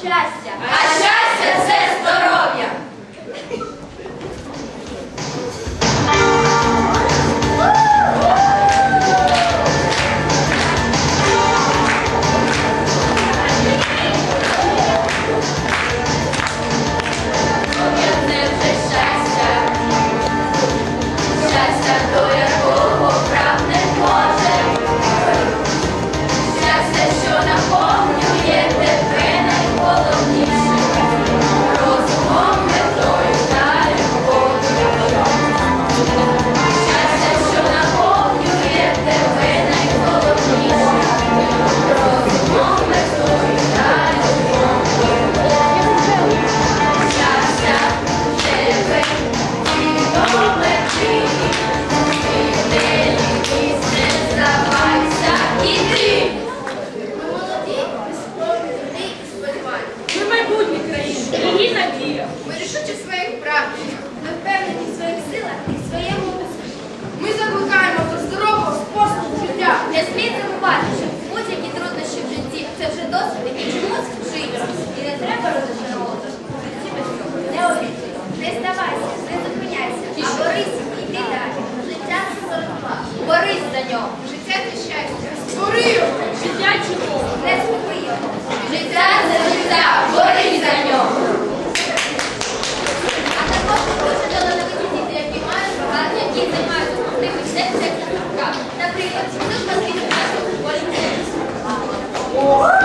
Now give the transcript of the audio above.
щастя. А щастя це Такий мозк живі, і не треба розчаровуватися. Не обіцяй, не здавайся, не зупиняйся, а борись, йди далі. Життя це боротьба. Борись за нього. Життя це щастя. Створи його. Життя чого? Не скупи його. Життя це життя. Борись за нього. А також дуже талановиті діти, які мають багато, які не мають допомогти все це Наприклад, служба співпрацю поліцейських.